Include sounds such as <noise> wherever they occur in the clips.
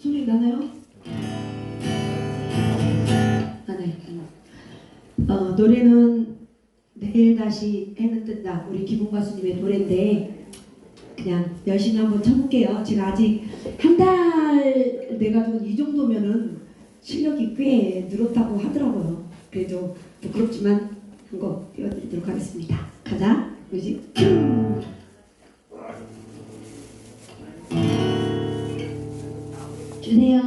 소리 나나요? 아, 네. 어, 노래는 내일 다시 해는 뜬다. 우리 기분 가수님의 노래인데 그냥 열심히 한번 쳐볼게요. 제가 아직 한달 돼가지고 이 정도면은 실력이 꽤 늘었다고 하더라고요. 그래도 부끄럽지만 한곡 띄워드리도록 하겠습니다. 가자. 뮤직 큐! 주세요.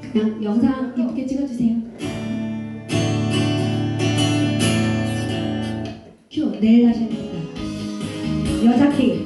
그냥 영상 이쁘게 찍어주세요. 큐 내일 하셔야 됩니다. 여자 키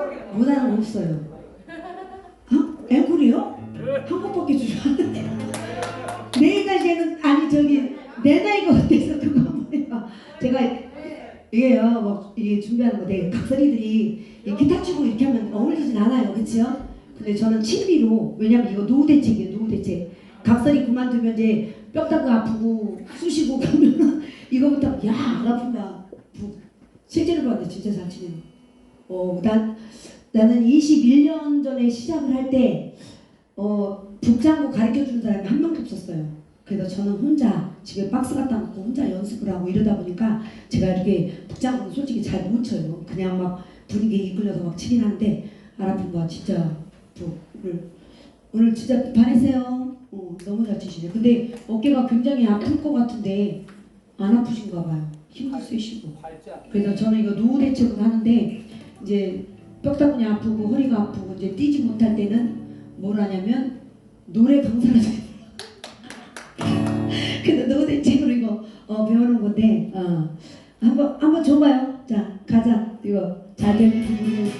거 없어요. 어? 앵콜이요? 한 번밖에 주지 않는데. 내일까지는 아니 저기 내 나이가 어때서 그거 해봐. 제가 이게요, 뭐 이게 준비하는 거 되게 각설이들이 이 기타 치고 이렇게 하면 어울리진 않아요, 그렇죠? 근데 저는 친비로 왜냐면 이거 노후 대책이에요, 노후 대책. 각설이 그만두면 이제 뼈다가 아프고 쑤시고 가면은 <laughs> 이거부터 야안 아픈가. 부- 실제로 봤는데 진짜 잘 치네요. 어, 난 나는 21년 전에 시작을 할 때 어, 북장구 가르쳐 주는 사람이 한 명도 없었어요. 그래서 저는 혼자 집에 박스 갖다 놓고 혼자 연습을 하고 이러다 보니까 제가 이렇게 북장구는 솔직히 잘 못 쳐요. 그냥 막 분위기에 이끌려서 막 치긴 하는데 아라프가 진짜 또 오늘 오늘 진짜 반했어요. 어, 너무 잘 치시네. 근데 어깨가 굉장히 아플 것 같은데 안 아프신가 봐요. 힘도 쓰시고. 그래서 저는 이거 노후 대책을 하는데 이제 뼈다구니 아프고 허리가 아프고 이제 뛰지 못할 때는 뭘 하냐면 노래 강사를. 그래서 노후 대책으로 이거 어, 배우는 건데 어, 한번 한번 줘봐요. 자 가자 이거 잘 되는 부분을.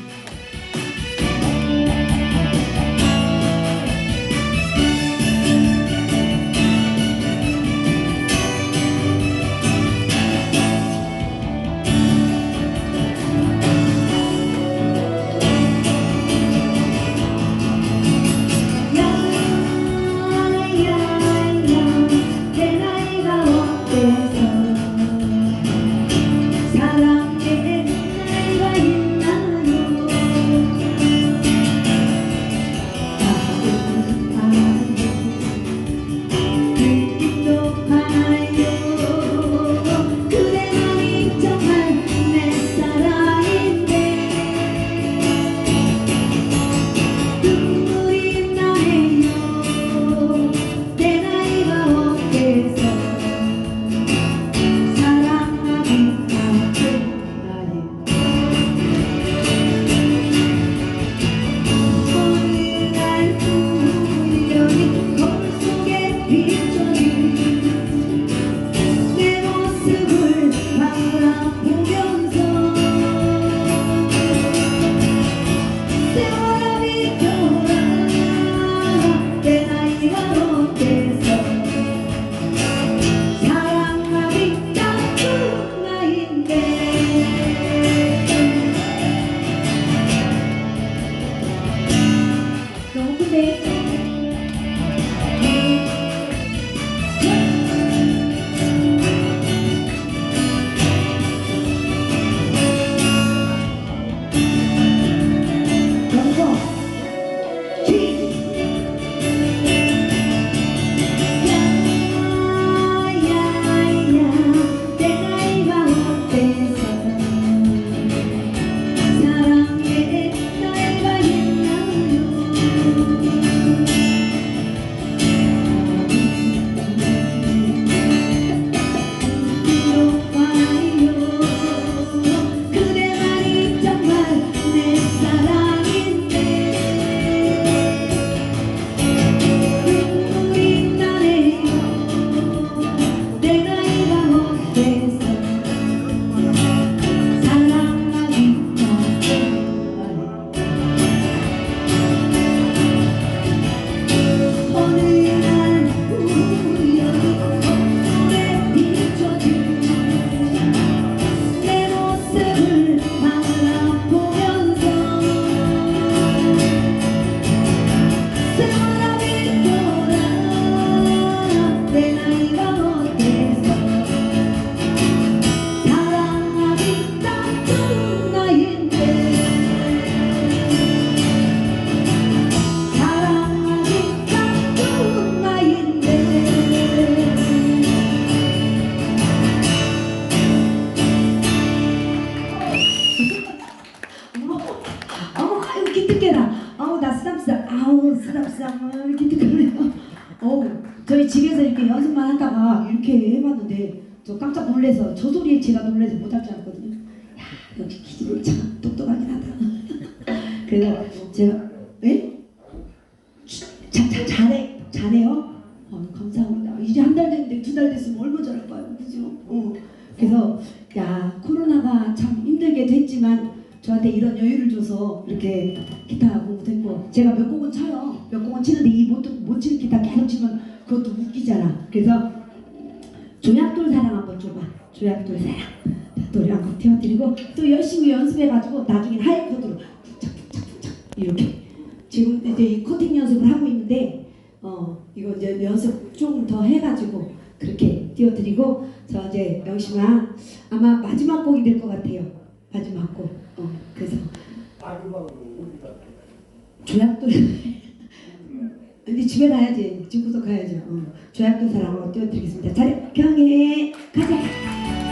쓰담쓰담, 아유 기특하네요. 어우, 저희 집에서 이렇게 연습만 하다가 이렇게 해봤는데 저 깜짝 놀래서 저 소리에 제가 놀래서 못할 줄 알았거든요. 야, 역시 기집애 참 똑똑하긴 하다. <laughs> 그래서 제가, 에? 자, 자, 잘해, 잘해요. 어, 감사합니다. 이제 한 달 됐는데 두 달 됐으면 얼마 잘할까요? 그죠? 어. 그래서 야 코로나가 참 힘들게 됐지만 저한테 이런 여유를 줘서 이렇게 기타 공부했고 제가 몇 곡은 쳐요. 몇 곡은 치는데 이못못 치는 기타 계속 치면 그것도 웃기잖아. 그래서 조약돌 사랑 한번 줘봐. 조약돌 사랑. 노래 한곡 띄워드리고 또 열심히 연습해가지고 나중엔 하이 코드로 툭착툭착툭착 이렇게 지금 이제 이 코팅 연습을 하고 있는데 어 이거 이제 연습 좀더 해가지고 그렇게 띄워드리고 저 이제 영심아 아마 마지막 곡이 될 것 같아요. 마지막 곡. 어 그래서 조약돌 근데 집에 가야지. 집부터 가야죠. 어. 조약도 사랑으로 띄워드리겠습니다. 자리 경애 가자.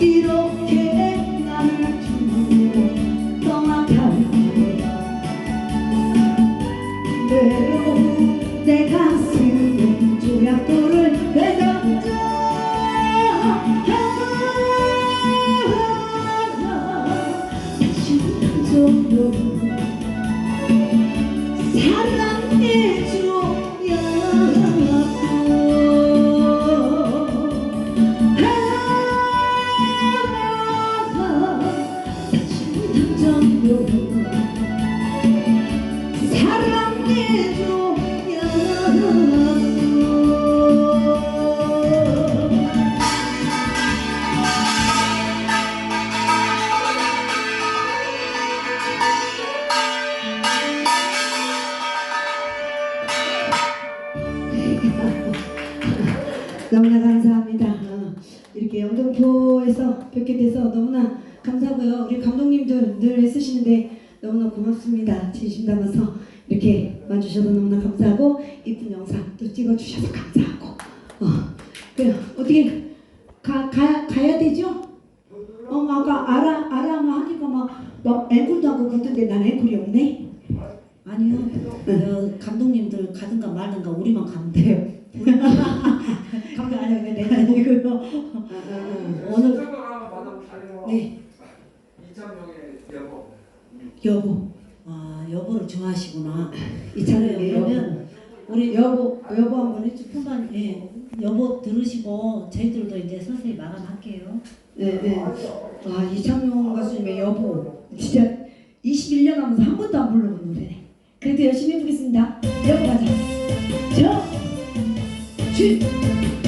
이 영등포에서 뵙게 돼서 너무나 감사하고요. 우리 감독님들 늘 애쓰시는데 너무나 고맙습니다. 진심 담아서 이렇게 와주셔서 너무나 감사하고 이쁜 영상 또 찍어주셔서 감사하고 어, 그래 어떻게 가, 가, 가야 되죠? 어, 아까 아라 아라마 하니까 막 막 앵콜도 하고 그러던데 난 앵콜이 없네. 아니요. 어, 감독님들 가든가 말든가 우리만 가면 돼요. 감독 아니요, 내 아니고요. 아, 아, 아. 오늘 네, 이창용의 여보. 여보. 아 여보를 좋아하시구나. 여보. 그러면 우리 여보, 여보 한 번 해줘. 풍반 예 여보 들으시고 저희들도 이제 서서히 마감할게요. 네, 네. 아, 이창용 가수님의 여보. 진짜 21년 하면서 한 번도 안 불러본 노래네. 그래도 열심히 해보겠습니다. 여보 가자. 저, キ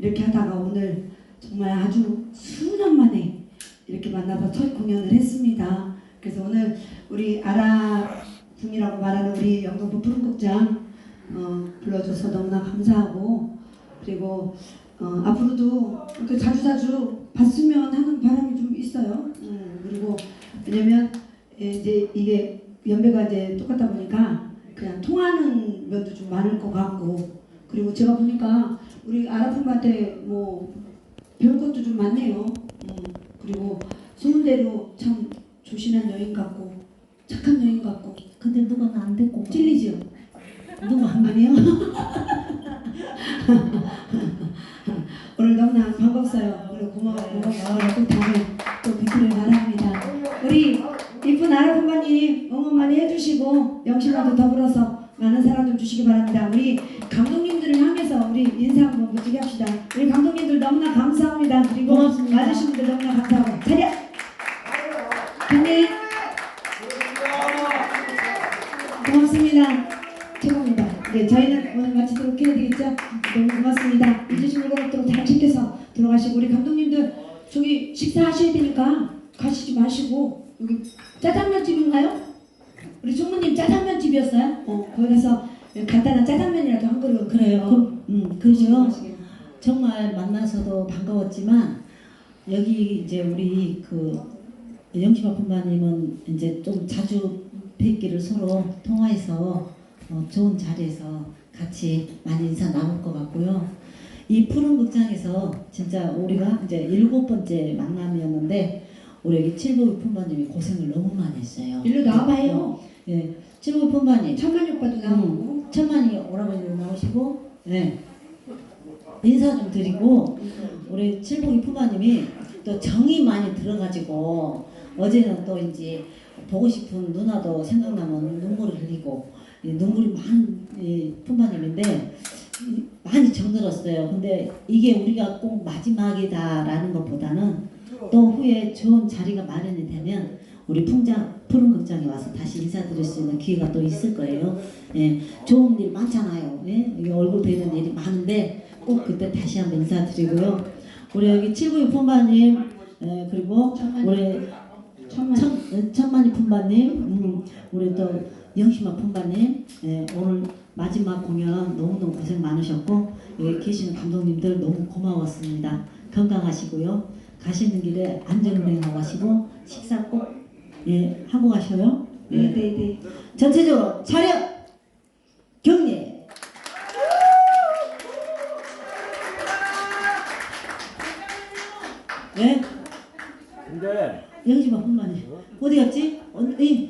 이렇게 하다가 오늘 정말 아주 수년 만에 이렇게 만나서 첫 공연을 했습니다. 그래서 오늘 우리 아라풍이라고 말하는 우리 영등포 푸른국장 어, 불러줘서 너무나 감사하고 그리고 어, 앞으로도 이렇게 자주자주 봤으면 하는 바람이 좀 있어요. 음, 그리고 왜냐면 이제 이게 연배가 이제 똑같다 보니까 그냥 통하는 면도 좀 많을 것 같고 그리고 제가 보니까 우리 아라품한테 뭐 배울 것도 좀 많네요. 음, 그리고 소문 대로 참 조신한 여인 같고 착한 여인 같고 근데 누가 나 안 됐고 찔리죠? 누가 안 아니요? <laughs> 오늘 너무나 반갑어요. 오늘 고마워요. 고마워요. 또 다음에 그, 음, 그죠. 정말 만나서도 반가웠지만 여기 이제 우리 그 영시마 본바님은 이제 좀 자주 뵙기를 서로 통화해서 어, 좋은 자리에서 같이 많이 인사 나눌 것 같고요. 이 푸른 극장에서 진짜 우리가 이제 일곱 번째 만남이었는데 우리 여기 칠복이 품바님이 고생을 너무 많이 했어요. 일로 나와봐요. 예, 칠복이 품바님 천만이 오빠도 나오고 천만이 오라버니 나오시고 네. 인사 좀 드리고 우리 칠복이 푸바님이 또 정이 많이 들어가지고 어제는 또 이제 보고 싶은 누나도 생각나면 눈물을 흘리고 이 눈물이 많은 이 푸바님인데 이 많이 정들었어요. 근데 이게 우리가 꼭 마지막이다라는 것보다는 또 후에 좋은 자리가 마련이 되면 우리 풍장 푸른 극장에 와서 다시 인사드릴 수 있는 기회가 또 있을 거예요. 예, 좋은 일 많잖아요. 예, 얼굴 되는 일이 많은데 꼭 그때 다시 한번 인사드리고요. 우리 여기 칠부이 품바님 예, 그리고 우리 천만 천만이 품바님, 음, 우리 또 영심아 품바님, 예, 오늘 마지막 공연 너무너무 고생 많으셨고 여기 계시는 감독님들 너무 고마웠습니다. 건강하시고요. 가시는 길에 안전운행하고 가시고 식사 꼭 예, 하고 가셔요. 예. 네네 네 전체적으로 차렷 경례. 네. 근데 영심아 혼만이 어디 갔지? 언니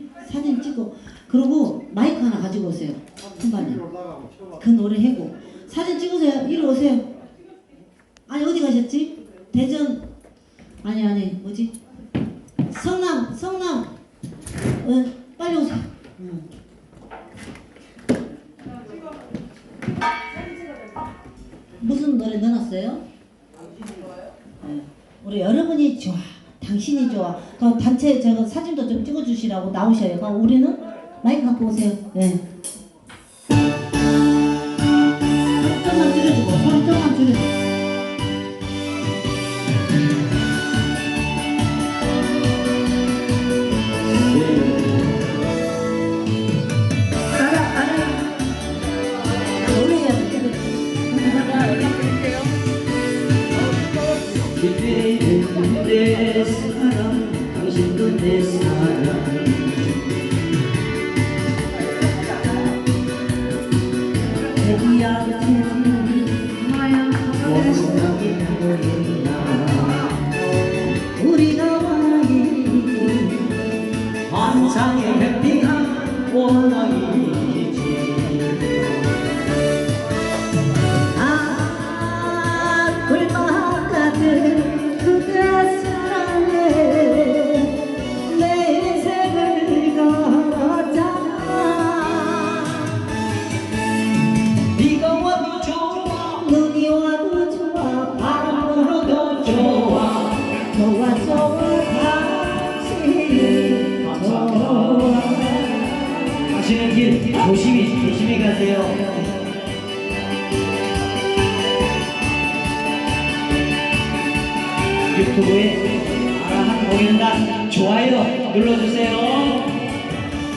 Thank you.